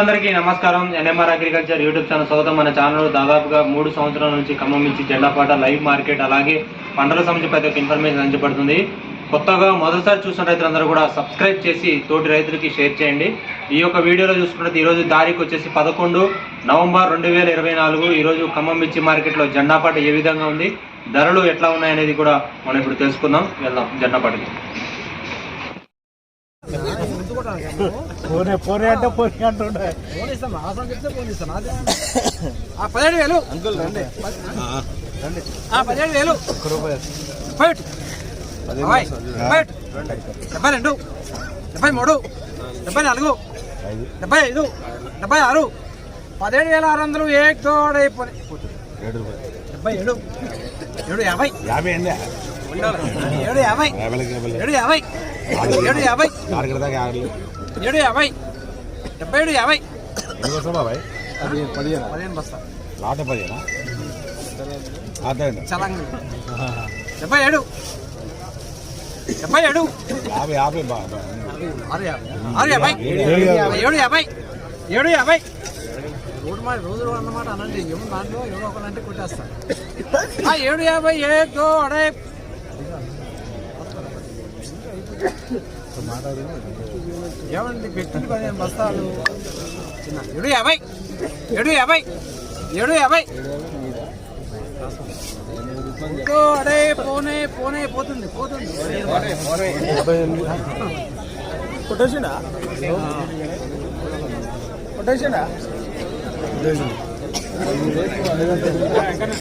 అందరికీ నమస్కారం. NMR agriculture YouTube channel స్వాగతం. మన ఛానల్ దాదాపుగా మూడు సంవత్సరాల నుంచి ఖమ్మం నుంచి జెండాపాట లైవ్ మార్కెట్ అలాగే పంటల సంబంధించి ప్రతి ఒక్క ఇన్ఫర్మేషన్ అందించబడుతుంది. కొత్తగా మొదటిసారి చూసిన రైతులందరూ కూడా సబ్స్క్రైబ్ చేసి తోటి రైతులకి షేర్ చేయండి. ఈ యొక్క వీడియోలో చూసుకున్నది ఈరోజు తారీఖు వచ్చేసి పదకొండు నవంబర్ రెండు వేల ఇరవై నాలుగు. ఈరోజు ఖమ్మం మిర్చి మార్కెట్లో జెండాపాట ఏ విధంగా ఉంది ధరలు ఎట్లా ఉన్నాయనేది కూడా మనం ఇప్పుడు తెలుసుకుందాం. వెళ్దాం జెండాపాటకి పోనీ పోనీ అంటే పోనీ అంటుండే. ఆ పదిహేడు వేలు. ఆ. పదిహేడు వేలు. డెబ్బై ఫైట్. డెబ్బై రెండు. డెబ్బై మూడు. డెబ్బై నాలుగు. డెబ్బై ఐదు. డెబ్బై ఆరు. పదిహేడు వేల ఆరు వందలు ఏ తోడైపోయి డెబ్బై ఏడు. ఏడు యాభై. యాభై అండి. ఏడు యాభై. ఏడు యాభై. ఏడు యాభై. ఏడు యాభై. డెబ్బై ఏడు యాభై. పదిహేను పదిహేను. బస్తా లాట పదిహేనా? చలంగా. డెబ్బై ఏడు. డెబ్బై ఏడు. యాభై యాభై బాబా ఆరు యాభై. ఆరు యాభై. ఏడు యాభై. ఏడు యాభై. రోడ్డు మాట రోజు అన్నమాట అనండి. ఏమో దాంట్లో ఎవరో ఒకరంటే కొట్టేస్తా ఆ ఏడు యాభై ఏదో అడే ఏమండి పెట్టింది పదిహేను బస్తాలు. చిన్న ఏడు యాభై ఏడు యాభై ఏడు యాభై. అడే పోనే పోనే పోతుంది పోతుంది. కొట్టేసిండా కొట్టేసిండా